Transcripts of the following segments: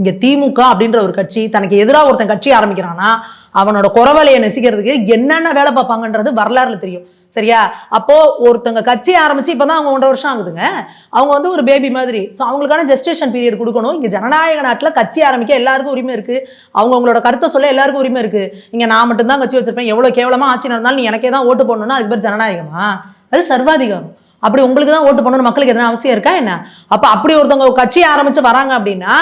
இங்க திமுக அப்படின்ற ஒரு கட்சி தனக்கு எதிராக ஒருத்தன் கட்சி ஆரம்பிக்கிறான்னா அவனோட குறவலையை நெசிக்கிறதுக்கு என்னென்ன வேலை பார்ப்பாங்கன்றது வரலாறுல தெரியும். சரியா? அப்போ ஒருத்தங்க கட்சி ஆரம்பிச்சு இப்பதான் அவங்க ஒன்றரை வருஷம் ஆகுதுங்க. அவங்க வந்து ஒரு பேபி மாதிரி. ஸோ அவங்களுக்கான ஜெஸ்டேஷன் பீரியட் கொடுக்கணும். இங்க ஜனநாயக நாட்டில் கட்சி ஆரம்பிக்க எல்லாருக்கும் உரிமை இருக்கு. அவங்க அவங்களோட கருத்தை சொல்ல எல்லாருக்கும் உரிமை இருக்கு. இங்க நான் மட்டும் தான் கட்சி வச்சிருப்பேன். எவ்வளவு கேவலமா ஆட்சி நடந்தாலும் நீ எனக்கே தான் ஓட்டு போடணும்னா அதுக்கு பேர் ஜனநாயகமா? அது சர்வாதிகாரம். அப்படி உங்களுக்கு தான் ஓட்டு பண்ணணும் மக்களுக்கு எதனா அவசியம் இருக்கா என்ன? அப்போ அப்படி ஒருத்தவங்க கட்சியை கட்சி ஆரம்பிச்சு வராங்க அப்படின்னா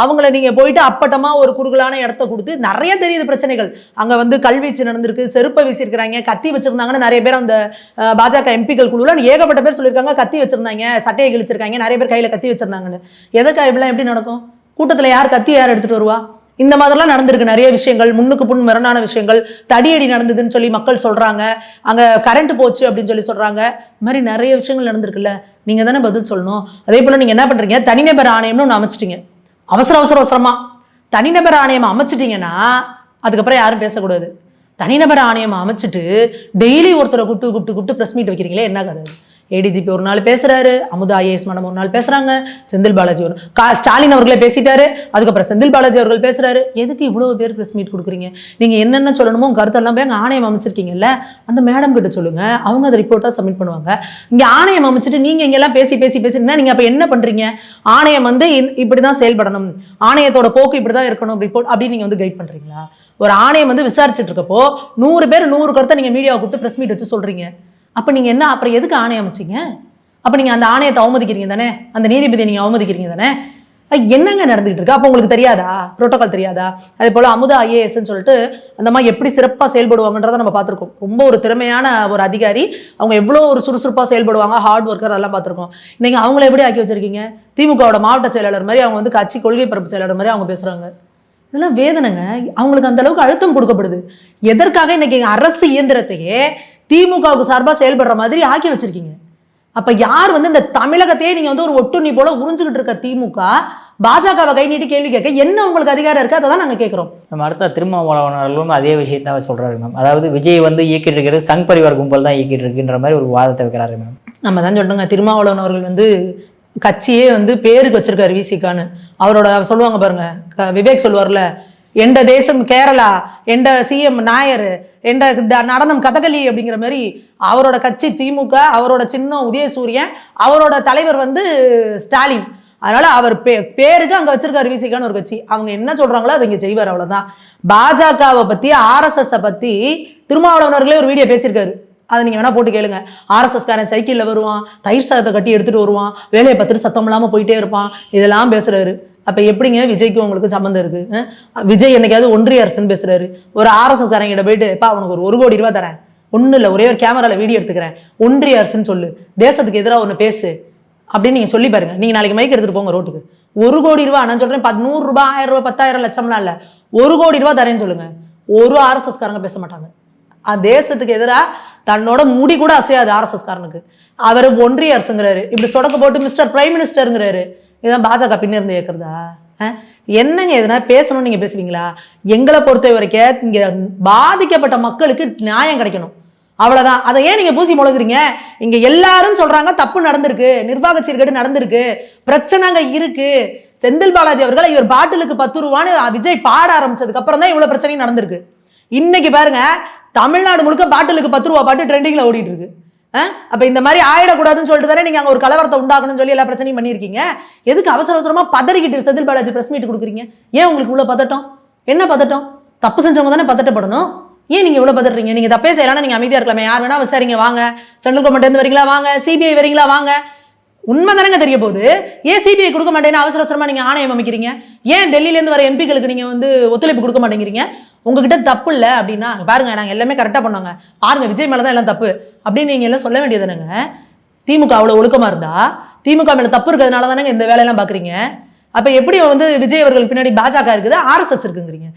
அவங்கள நீங்கள் போயிட்டு அப்பட்டமாக ஒரு குறுகலான இடத்த கொடுத்து நிறைய தெரியுது பிரச்சனைகள். அங்கே வந்து கல்வீச்சு நடந்திருக்கு செருப்பை வீசியிருக்கிறாங்க கத்தி வச்சுருந்தாங்கன்னு நிறைய பேர் அந்த பாஜக எம்பிக்கள் குழுவில் ஏகப்பட்ட பேர் சொல்லியிருக்காங்க. கத்தி வச்சுருந்தாங்க சட்டையை கிழிச்சிருக்காங்க நிறைய பேர் கையில் கத்தி வச்சுருந்தாங்கன்னு. எதற்கா இப்படிலாம் எப்படி நடக்கும்? கூட்டத்தில் யார் கத்தி யார் எடுத்துகிட்டு வருவா? இந்த மாதிரிலாம் நடந்திருக்கு. நிறைய விஷயங்கள் முன்னுக்கு புண் மிரணான விஷயங்கள் தடியடி நடந்ததுன்னு சொல்லி மக்கள் சொல்றாங்க. அங்க கரண்ட் போச்சு அப்படின்னு சொல்லி சொல்றாங்க. இது மாதிரி நிறைய விஷயங்கள் நடந்திருக்குல்ல. நீங்க தானே பதில் சொல்லணும். அதே போல நீங்க என்ன பண்றீங்க? தனிநபர் ஆணையம்னு ஒன்று அமைச்சிட்டீங்க. அவசர அவசர அவசரமா. தனிநபர் ஆணையம் அமைச்சிட்டீங்கன்னா அதுக்கப்புறம் யாரும் பேசக்கூடாது. தனிநபர் ஆணையம் அமைச்சிட்டு டெய்லி ஒருத்தரை கூப்பிட்டு கூப்பிட்டு கூப்பிட்டு ப்ரெஸ் மீட் வைக்கிறீங்களே என்ன கதை ஏடிஜிபி ஒரு நாள் பேசுறாரு அமுதா ஐஏஎஸ் மேடம் ஒரு நாள் பேசுறாங்க செந்தில் பாலாஜி ஒரு ஸ்டாலின் அவர்களே பேசிட்டாரு அதுக்கப்புறம் செந்தில் பாலாஜி அவர்கள் பேசுறாரு எதுக்கு இவ்வளவு பேர் ப்ரெஸ் மீட் கொடுக்குறீங்க? நீங்க என்னென்ன சொல்லணுமோ உங்க கருத்தெல்லாம் போய் ஆணையம் அமைச்சிருக்கீங்கல்ல அந்த மேடம் கிட்ட சொல்லுங்க அவங்க அதை ரிப்போர்ட்டா சப்மிட் பண்ணுவாங்க. இங்க ஆணையம் அமைச்சிட்டு நீங்க இங்கெல்லாம் பேசி பேசி பேசினா நீங்க அப்ப என்ன பண்றீங்க? ஆணையம் வந்து இப்படிதான் செயல்படணும். ஆணையத்தோட போக்கு இப்படிதான் இருக்கணும் ரிப்போர்ட் அப்படின்னு நீங்க வந்து கைட் பண்றீங்களா? ஒரு ஆணையம் வந்து விசாரிச்சுட்டு இருக்கப்போ நூறு பேர் நூறு கருத்தை நீங்க மீடியாவை கூப்பிட்டு ப்ரெஸ் மீட் வச்சு சொல்றீங்க. அப்போ நீங்கள் என்ன அப்புறம் எதுக்கு ஆணையம் அமைச்சிங்க? அப்போ நீங்கள் அந்த ஆணையத்தை அவமதிக்கிறீங்க தானே? அந்த நீதிபதியை நீங்கள் அவமதிக்கிறீங்க தானே? என்னங்க நடந்துகிட்டு இருக்கு? அப்போ உங்களுக்கு தெரியாதா? புரோட்டோகால் தெரியாதா? அதே போல் அமுதா ஐஏஎஸ்ன்னு சொல்லிட்டு அந்த மாதிரி எப்படி சிறப்பாக செயல்படுவாங்கன்றதை நம்ம பார்த்துருக்கோம். ரொம்ப ஒரு திறமையான ஒரு அதிகாரி. அவங்க எவ்வளோ ஒரு சுறுசுறுப்பாக செயல்படுவாங்க? ஹார்ட் ஒர்க்கர் அதெல்லாம் பார்த்துருக்கோம். இன்னைக்கு அவங்கள எப்படி ஆக்கி வச்சிருக்கீங்க? திமுகவோட மாவட்ட செயலாளர் மாதிரி அவங்க வந்து கட்சி கொள்கை பரப்பு செயலாளர் மாதிரி அவங்க பேசுகிறாங்க இதெல்லாம் வேதனைங்க. அவங்களுக்கு அந்த அளவுக்கு அழுத்தம் கொடுக்கப்படுது. எதற்காக இன்னைக்கு அரசு இயந்திரத்தையே திமுகவுக்கு சார்பா செயல்படுற மாதிரி ஆக்கி வச்சிருக்கீங்க. அப்ப யார் வந்து இந்த தமிழகத்தையே நீங்க வந்து ஒரு ஒட்டுண்ணி போல உறிஞ்சுக்கிட்டு இருக்க திமுக பாஜகவை கை நீட்டி கேள்வி கேட்க என்ன உங்களுக்கு அதிகாரம் இருக்கு? அதை தான் நாங்க கேட்கிறோம். நம்ம அடுத்த திருமாவளவர்களும் அதே விஷயத்தை சொல்றாரு மேம். அதாவது விஜய் வந்து இயக்கிட்டு இருக்கிறது சங் பரிவார் கும்பல் தான் இயக்கிட்டு இருக்குன்ற மாதிரி ஒரு வாதத்தை வைக்கிறாரு மேம். நம்ம தான் சொல்றோங்க திருமாவளவன் அவர்கள் வந்து கட்சியே வந்து பேருக்கு வச்சிருக்காரு விசிகான்னு அவரோட சொல்லுவாங்க பாருங்க விவேக் சொல்லுவார்ல எந்த தேசம் கேரளா எந்த சிஎம் நாயர் எந்த நடனம் கதகளி அப்படிங்கிற மாதிரி அவரோட கட்சி திமுக அவரோட சின்னம் உதயசூரியன் அவரோட தலைவர் வந்து ஸ்டாலின். அதனால அவர் பே பேருக்கு அங்க வச்சிருக்காரு விசிகான்னு ஒரு கட்சி. அவங்க என்ன சொல்றாங்களோ அதை இங்க செய்வார் அவ்வளவுதான். பாஜகவை பத்தி ஆர்எஸ்எஸ்ஸை பத்தி திருமாவளவனர்களே ஒரு வீடியோ பேசியிருக்காரு. அதை நீங்க வேணா போட்டு கேளுங்க. ஆர்எஸ்எஸ் காரன் சைக்கிள்ல வருவான் தயிர் சாதத்தை கட்டி எடுத்துட்டு வருவான் வேலையை பார்த்துட்டு சத்தம் இல்லாம போயிட்டே இருப்பான் இதெல்லாம் பேசுறாரு. அப்போ எப்படிங்க விஜய்க்கும் உங்களுக்கு சம்மந்தம் இருக்கு? விஜய் என்னைக்காவது ஒன்றிய அரசுன்னு பேசுறாரு. ஒரு ஆர்எஸ்எஸ் காரங்கிட்ட போயிட்டு பா உனக்கு ஒரு ஒரு கோடி ரூபா தரேன். ஒன்றும் இல்லை ஒரே ஒரு கேமராவில் வீடியோ எடுத்துக்கிறேன். ஒன்றிய அரசுன்னு சொல்லு. தேசத்துக்கு எதிராக ஒன்று பேசு. அப்படின்னு நீங்கள் சொல்லி பாருங்க. நீங்கள் நாளைக்கு மைக் எடுத்துட்டு போங்க ரோட்டுக்கு. ஒரு கோடி ரூபாய் நான் சொல்கிறேன் பத் நூறு ஆயிரம் ரூபா பத்தாயிரம் லட்சம்லாம் இல்லை. ஒரு கோடி ரூபா தரேன்னு சொல்லுங்க. ஒரு ஆர்எஸ்எஸ் காரங்க பேச மாட்டாங்க. தேசத்துக்கு எதிராக தன்னோட முடி கூட அசையாது ஆர்எஸ்எஸ் காரனுக்கு அவர் ஒன்றிய அரசுங்கிறாரு. இப்படி சொடக்க போட்டு மிஸ்டர் பிரைம் மினிஸ்டருங்கிறாரு இதான் பாஜக பின்னிருந்து இயக்குறதா என்னங்க எதனா பேசணும்னு நீங்கள் பேசுவீங்களா? எங்களை பொறுத்த வரைக்கும் இங்கே பாதிக்கப்பட்ட மக்களுக்கு நியாயம் கிடைக்கணும். அவ்வளோதான் அதை ஏன் நீங்கள் பூசி முழுகுறீங்க இங்கே எல்லாரும் சொல்கிறாங்க தப்பு நடந்திருக்கு நிர்வாக சீர்கேடு நடந்திருக்கு பிரச்சனை அங்க இருக்கு. செந்தில் பாலாஜி அவர்கள் இவர் பாட்டிலுக்கு பத்து ரூபான்னு விஜய் பாட ஆரம்பிச்சதுக்கு அப்புறம் தான் இவ்வளோ பிரச்சனையும் நடந்திருக்கு. இன்னைக்கு பாருங்க தமிழ்நாடு முழுக்க பாட்டிலுக்கு பத்து ரூபா பாட்டு ட்ரெண்டிங்கில் ஓடிட்டு இருக்கு. அப்ப இந்த மாதிரி ஆயிடக்கூடாதுன்னு சொல்லிட்டு தானே நீங்க அங்க ஒரு கலவரத்தை உண்டாகணும்னு சொல்லி எல்லா பிரச்சனையும் பண்ணியிருக்கீங்க. எதுக்கு அவசர அவசரமா பதறிக்கிட்டு செந்தில் பாலாஜி பிரஸ் மீட் கொடுக்குறீங்க? ஏன் உங்களுக்கு இவ்வளவு பதட்டம்? என்ன பதட்டம்? தப்பு செஞ்சவங்க தானே பதட்டப்படணும். ஏன் நீங்க இவ்வளவு பதறீங்க? நீங்க தப்பே செய்யலாம் நீங்க அமைதியா இருக்கலாமே. யார் வேணா விசாரிங்க வாங்க. சென்ட்ரல் கவர்மெண்ட் இருந்து வரீங்களா? வாங்க. சிபிஐ வரீங்களா? வாங்க. உண்மை தானங்க தெரிய போது ஏன் சிபிஐ கொடுக்க மாட்டேன்னு அவசர அவசரமா நீங்க ஆணையம் அமைக்கிறீங்க? ஏன் டெல்லியில இருந்து வர எம்பிகளுக்கு நீங்க வந்து ஒத்துழைப்பு கொடுக்க மாட்டேங்கிறீங்க? உங்ககிட்ட தப்பு இல்ல அப்படின்னா பாருங்க நாங்க எல்லாமே கரெக்டா பண்ணாங்க. பாருங்க விஜய் மேலே தான் எல்லாம் தப்பு. அப்படின்னு நீங்க எல்லாம் சொல்ல வேண்டியது திமுக அவ்வளவு ஒழுக்கமா இருந்தா? திமுக மேல தப்பு இருக்கிறதுனால தானேங்க இந்த வேலையெல்லாம் பாக்குறீங்க? அப்ப எப்படி வந்து விஜய் அவர்கள் பின்னாடி பாஜக இருக்குது? ஆர்எஸ்எஸ் இருக்குங்கிறீங்க.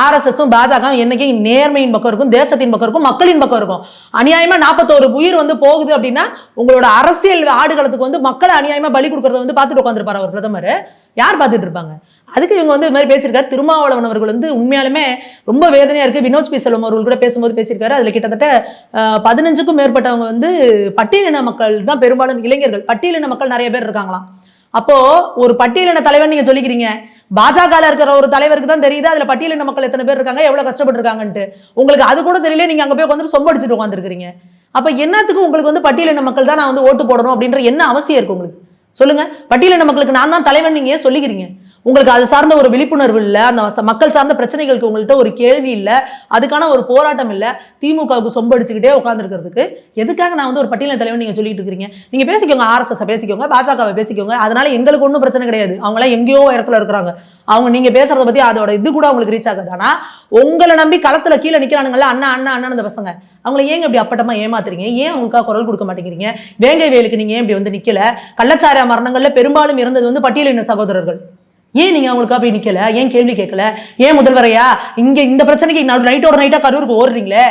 ஆர்எஸ்எஸும் பாஜகவும் என்னைக்கும் நேர்மையின் பக்கம் இருக்கும் தேசத்தின் பக்கம் இருக்கும் மக்களின் பக்கம் இருக்கும். அநியாயமா நாற்பத்தோரு உயிர் வந்து போகுது அப்படின்னா உங்களோட அரசியல் ஆடுகளத்துக்கு வந்து மக்களை அநியாயமா பலி கொடுக்கறத வந்து பார்த்துட்டு உட்காந்துருப்பார் அவர் பிரதமர். யார் பார்த்துட்டு இருப்பாங்க? அதுக்கு இவங்க வந்து இது மாதிரி பேசியிருக்காரு. திருமாவளவன் அவர்கள் வந்து உண்மையாலுமே ரொம்ப வேதனையா இருக்கு. வினோத் பி செல்வம் அவர்கள் கூட பேசும்போது பேசியிருக்காரு. அதில் கிட்டத்தட்ட பதினஞ்சுக்கும் மேற்பட்டவங்க வந்து பட்டியலின மக்கள் தான் பெரும்பாலும் இளைஞர்கள். பட்டியலின மக்கள் நிறைய பேர் இருக்காங்களாம். அப்போ ஒரு பட்டியலின தலைவர் நீங்க சொல்லிக்கிறீங்க. பாஜக இருக்கிற ஒரு தலைவருக்கு தான் தெரியுது அதுல பட்டியலின மக்கள் எத்தனை பேர் இருக்காங்க எவ்வளவு கஷ்டப்பட்டு இருக்காங்கன்ட்டு உங்களுக்கு அது கூட தெரியல நீங்க அங்க போய் உட்காந்து சொம்படிச்சுட்டு உட்காந்துருக்கீங்க அப்ப என்னத்துக்கு உங்களுக்கு வந்து பட்டியலின மக்கள் தான் நான் வந்து ஓட்டு போடணும் அப்படின்ற என்ன அவசியம் இருக்கு உங்களுக்கு? சொல்லுங்க. பட்டியலின மக்களுக்கு நான் தான் தலைவன் நீங்க சொல்லிக்கிறீங்க? உங்களுக்கு அது சார்ந்த ஒரு விழிப்புணர்வு இல்லை அந்த மக்கள் சார்ந்த பிரச்சனைகளுக்கு உங்கள்கிட்ட ஒரு கேள்வி இல்லை அதுக்கான ஒரு போராட்டம் இல்லை திமுகவுக்கு சொம்படிச்சுக்கிட்டே உட்காந்துருக்கிறதுக்கு எதுக்காக நான் வந்து ஒரு பட்டியல தலைவர் நீங்கள் சொல்லிட்டு இருக்கிறீங்க? நீங்கள் பேசிக்கோங்க ஆர்எஸ்எஸ் பேசிக்கோங்க பாஜகவை பேசிக்கோங்க அதனால எங்களுக்கு ஒன்றும் பிரச்சனை கிடையாது. அவங்களாம் எங்கேயோ இடத்துல இருக்கிறாங்க. அவங்க நீங்கள் பேசுறத பற்றி அதோட இது கூட அவங்களுக்கு ரீச் ஆகுது. ஆனால் உங்களை நம்பி களத்தில் கீழே நிற்கிறானுங்களா அண்ணா அண்ணா அண்ணா அந்த பசங்க அவங்கள ஏங்க இப்படி அப்பட்டமா ஏமாத்துறீங்க? ஏன் அவங்களுக்காக குரல் கொடுக்க மாட்டேங்கிறீங்க? வேங்கை வேலுக்கு நீங்கள் ஏன் இப்படி வந்து நிற்கல கள்ளச்சார மரணங்களில் பெரும்பாலும் இறந்தது வந்து பட்டியலின சகோதரர்கள். ஏன் நீங்க அவங்களுக்காக போய் நிக்கல? ஏன் கேள்வி கேட்கல? ஏன் முதல்வரையா? இங்க இந்த பிரச்சனைக்கு நைட்டோட நைட்டா கரூருக்கு ஓடுறீங்களே?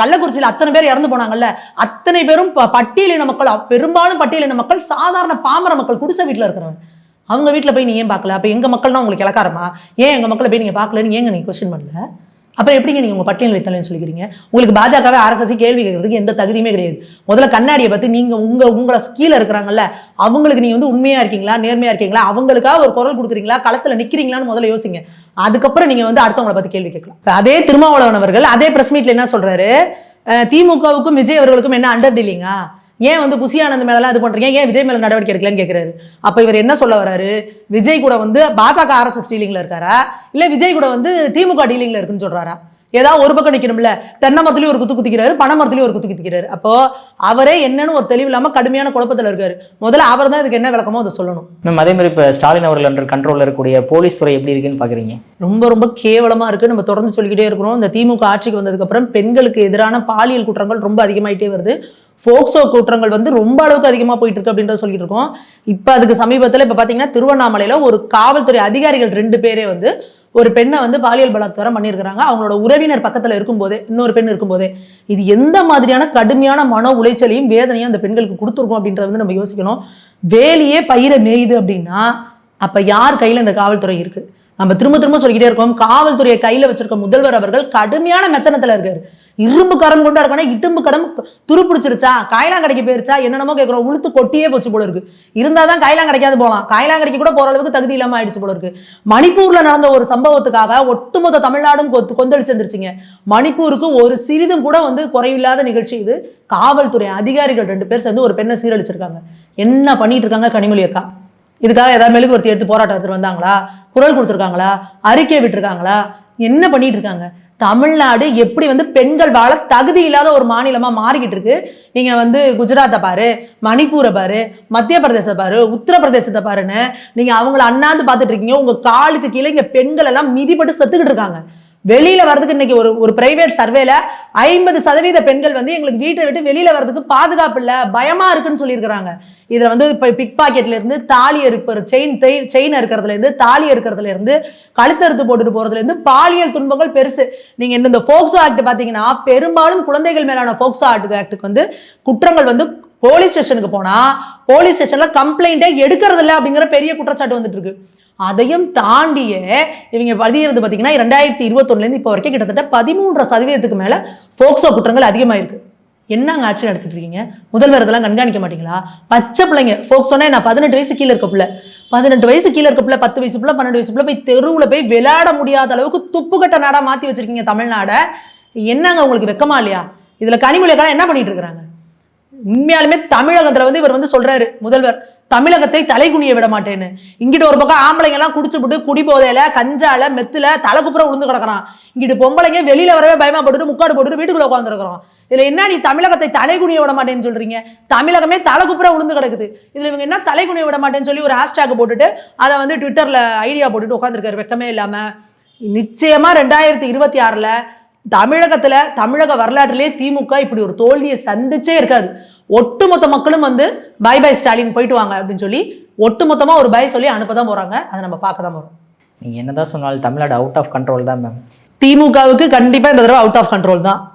கள்ளக்குறிச்சியில அத்தனை பேர் இறந்து போனாங்கல்ல? அத்தனை பேரும் ப- பட்டியலின மக்கள் பெரும்பாலும் பட்டியலின மக்கள் சாதாரண பாமர மக்கள் குடிசை வீட்டுல இருக்கிறவங்க. அவங்க வீட்டுல போய் நீ ஏன் பார்க்கல? அப்ப எங்க மக்கள்னா உங்களுக்கு இலக்காரமா ஏன் எங்க மக்களை போய் நீங்க பார்க்கலன்னு ஏங்க நீங்க கொஸ்டின் பண்ணல? அப்புறம் எப்படிங்க நீங்கள் உங்கள் பட்டியல் வைத்தாலும் சொல்லிக்கிறீங்க? உங்களுக்கு பாஜகவே ஆர்எஸ்எஸ் கேள்வி கேட்கறதுக்கு எந்த தகுதியுமே கிடையாது. முதல்ல கண்ணாடியை பார்த்து நீங்க உங்க உங்களை கீழே இருக்கிறாங்கல்ல அவங்களுக்கு நீங்கள் வந்து உண்மையாக இருக்கீங்களா நேர்மையா இருக்கீங்களா அவங்களுக்காக ஒரு குரல் கொடுக்குறீங்களா களத்துல நிற்கிறீங்களான்னு முதல்ல யோசிங்க. அதுக்கப்புறம் நீங்க வந்து அடுத்தவங்களை பார்த்து கேள்வி கேட்கலாம். அதே திருமாவளவன் அவர்கள் அதே பிரஸ் மீட்ல என்ன சொல்றாரு? திமுகவுக்கும் விஜய் அவர்களுக்கும் என்ன அண்டர் டீலிங்கா ஏன் வந்து புசி ஆனந்த் மேலாம் இது பண்றீங்க? ஏன் விஜய் மேல நடவடிக்கை எடுக்கலன்னு கேக்குறாரு? அப்ப இவர் என்ன சொல்ல வராரு? விஜய் கூட வந்து பாஜக ஆர்எஸ்எஸ் டீலிங்ல இருக்காரா? இல்ல விஜய் கூட வந்து திமுக டீலிங்ல இருக்குன்னு சொல்றாரா? ஏதாவது ஒரு பக்கம் நிக்கணும்ல. தென்னை மரத்துலயும் ஒரு குத்து குத்திக்கிறாரு பனை மரத்துலயும் ஒரு குத்து குத்திக்கிறாரு. அப்போ அவரே என்னன்னு ஒரு தெளிவு இல்லாம கடுமையான குழப்பத்துல இருக்காரு. முதல்ல அவர் தான் இதுக்கு என்ன விளக்கமோ அதை சொல்லணும். மேம் அதே மாதிரி இப்போ ஸ்டாலின் அவர்கள் என்ற கண்ட்ரோலில் இருக்கக்கூடிய போலீஸ் துறை எப்படி இருக்குன்னு பார்க்குறீங்க ரொம்ப ரொம்ப கேவலமா இருக்கு. நம்ம தொடர்ந்து சொல்லிக்கிட்டே இருக்கிறோம். இந்த திமுக ஆட்சிக்கு வந்ததுக்கு அப்புறம் பெண்களுக்கு எதிரான பாலியல் குற்றங்கள் ரொம்ப அதிகமாயிட்டே வருது. ஃபோக்ஸோ குற்றங்கள் வந்து ரொம்ப அளவுக்கு அதிகமாக போயிட்டு இருக்கு அப்படின்றத சொல்லிட்டு இருக்கோம். இப்போ அதுக்கு சமீபத்தில் இப்போ பார்த்தீங்கன்னா திருவண்ணாமலையில் ஒரு காவல்துறை அதிகாரிகள் ரெண்டு பேரே வந்து ஒரு பெண்ணை வந்து பாலியல் பலாத்காரம் பண்ணியிருக்கிறாங்க. அவங்களோட உறவினர் பக்கத்தில் இருக்கும்போதே இன்னொரு பெண் இருக்கும்போதே இது எந்த மாதிரியான கடுமையான மன உளைச்சலையும் வேதனையும் அந்த பெண்களுக்கு கொடுத்துருக்கோம் அப்படின்றத வந்து நம்ம யோசிக்கணும். வேலியே பயிரை மேயுது அப்படின்னா அப்போ யார் கையில் இந்த காவல்துறை இருக்குது நம்ம திரும்ப திரும்ப சொல்லிக்கிட்டே இருக்கோம். காவல்துறையை கையில் வச்சிருக்க முதல்வர் அவர்கள் கடுமையான மெத்தனத்தில் இருக்காரு. இரும்பு கரம் கொண்டா இருக்கணும் இட்டும்பு கடம் துரு பிடிச்சிருச்சா காயலாங்கடைக்கு போயிருச்சா? என்னென்னமோ கேட்குறோம் உளுத்து கொட்டியே போச்சு போல இருக்கு இருந்தாதான் காயலாங்கடைக்காது போகலாம் கிடைக்க கூட போற அளவுக்கு தகுதி இல்லாம ஆயிடுச்சு போல இருக்கு மணிப்பூர்ல நடந்த ஒரு சம்பவத்துக்காக ஒட்டுமொத்த தமிழ்நாடும் கொத்து வந்துருச்சுங்க மணிப்பூருக்கு ஒரு சிறிதும் கூட வந்து குறைவில்லாத நிகழ்ச்சி இது. காவல்துறை அதிகாரிகள் ரெண்டு பேர் சேர்ந்து ஒரு பெண்ணை சீரழிச்சிருக்காங்க. என்ன பண்ணிட்டு இருக்காங்க கனிமொழி அக்கா? இதுக்காக ஏதாவது மெழுகுவர்த்தி எடுத்து போராட்டம் வந்தாங்களா? குரல் கொடுத்துருக்காங்களா? அறிக்கை விட்டுருக்காங்களா? என்ன பண்ணிட்டு இருக்காங்க தமிழ்நாடு எப்படி வந்து பெண்கள் வாழ தகுதி இல்லாத ஒரு மாநிலமா மாறிக்கிட்டு இருக்கு நீங்க வந்து குஜராத்தை பாரு மணிப்பூரை பாரு மத்திய பிரதேசத்தை பாரு உத்தரப்பிரதேசத்தை பாருன்னு நீங்க அவங்கள அண்ணாந்து பார்த்துட்டு இருக்கீங்க. உங்க காலுக்கு கீழே இங்க பெண்கள் எல்லாம் மிதிப்பட்டு செத்துக்கிட்டு இருக்காங்க. வெளியில வர்றதுக்கு இன்னைக்கு ஒரு ஒரு பிரைவேட் சர்வேல ஐம்பது சதவீத பெண்கள் வந்து எங்களுக்கு வீட்டை விட்டு வெளியில வர்றதுக்கு பாதுகாப்பு இல்ல பயமா இருக்குன்னு சொல்லியிருக்கிறாங்க. இதுல வந்து இப்போ பிக் பாக்கெட்ல இருந்து தாலி அறுப்பர் செயின் செயின் அறுக்கிறதுல இருந்து தாலி அறுக்கிறதுல இருந்து கழுத்தறுத்து போட்டுட்டு போறதுல இருந்து பாலியல் துன்பங்கள் பெருசு. நீங்க இந்த- இந்த போக்சோ ஆக்ட் பாத்தீங்கன்னா பெரும்பாலும் குழந்தைகள் மேலான போக்சோ ஆக்ட் ஆக்டுக்கு வந்து குற்றங்கள் வந்து போலீஸ் ஸ்டேஷனுக்கு போனா போலீஸ் ஸ்டேஷன்ல கம்ப்ளைண்டே எடுக்கிறது இல்லை அப்படிங்கிற பெரிய குற்றச்சாட்டு வந்துட்டு இருக்கு. அதையும் தாண்டியே இவங்க பதிகிறது பார்த்தீங்கன்னா ரெண்டாயிரத்தி இருபத்தொன்னுலேருந்து இப்போ வரைக்கும் கிட்டத்தட்ட பதிமூன்று சதவீதத்துக்கு மேலே போக்சோ குற்றங்கள் அதிகமாயிருக்கு. என்னங்க ஆட்சி நடத்திட்டு இருக்கீங்க? முதல்வர் இதெல்லாம் கண்காணிக்க மாட்டீங்களா? பச்சை பிள்ளைங்க போக்சோனா நான் பதினெட்டு வயசு கீழே இருக்க பிள்ளை. பதினெட்டு வயசு கீழே இருக்க பிள்ளை பத்து வயசு பிள்ளை பன்னெண்டு வயசு பிள்ளை போய் தெருவில் போய் விளையாட முடியாத அளவுக்கு துப்புக்கட்ட நாடா மாத்தி வச்சிருக்கீங்க தமிழ்நாடை. என்னங்க உங்களுக்கு வெக்கமா இல்லையா? இதுல கனிமொழியெல்லாம் என்ன பண்ணிட்டு இருக்கிறாங்க? உண்மையாலுமே தமிழகத்துல வந்து இவர் வந்து சொல்றாரு முதல்வர் தமிழகத்தை தலைகுனிய விட மாட்டேன்னு. இங்கிட்டு ஒரு பக்கம் ஆம்பளைங்க எல்லாம் குடிச்சுப்புட்டு குடி போதையில கஞ்சால மெத்துல தலை குப்புற விழுந்து கிடக்குறான். இங்கிட்டு பொம்பளைங்க வெளியில வரவே பயமா போட்டுட்டு முக்காடு போட்டுட்டு வீட்டுக்குள்ள உட்காந்துருக்கிறோம் இதுல என்ன நீ தமிழகத்தை தலைகுனிய விட மாட்டேன்னு சொல்றீங்க? தமிழகமே தலை குப்புற கிடக்குது. இதுல இவங்க என்ன தலைகுனிய விட மாட்டேன்னு சொல்லி ஒரு ஹேஷ்டேக் போட்டுட்டு அதை வந்து ட்விட்டர்ல ஐடியா போட்டுட்டு உட்காந்துருக்காரு வெக்கமே இல்லாம. நிச்சயமா ரெண்டாயிரத்தி இருபத்தி ஆறுல தமிழகத்துல தமிழக வரலாற்றிலே திமுக இப்படி ஒரு தோல்வியை சந்திச்சே இருக்காது. ஒட்டுமொத்த மக்களும் வந்து பை பை ஸ்டாலின் போயிட்டு வாங்க அப்படின்னு சொல்லி ஒட்டுமொத்தமா ஒரு பை சொல்லி அனுப்ப தான் போறாங்க. அதை நம்ம பார்க்க தான் போறோம். நீங்கள் என்னதான் சொன்னாலும் தமிழ்நாடு அவுட் ஆஃப் கண்ட்ரோல் தான் மேம் திமுகவுக்கு கண்டிப்பா இந்த தடவை அவுட் ஆஃப் கண்ட்ரோல் தான்.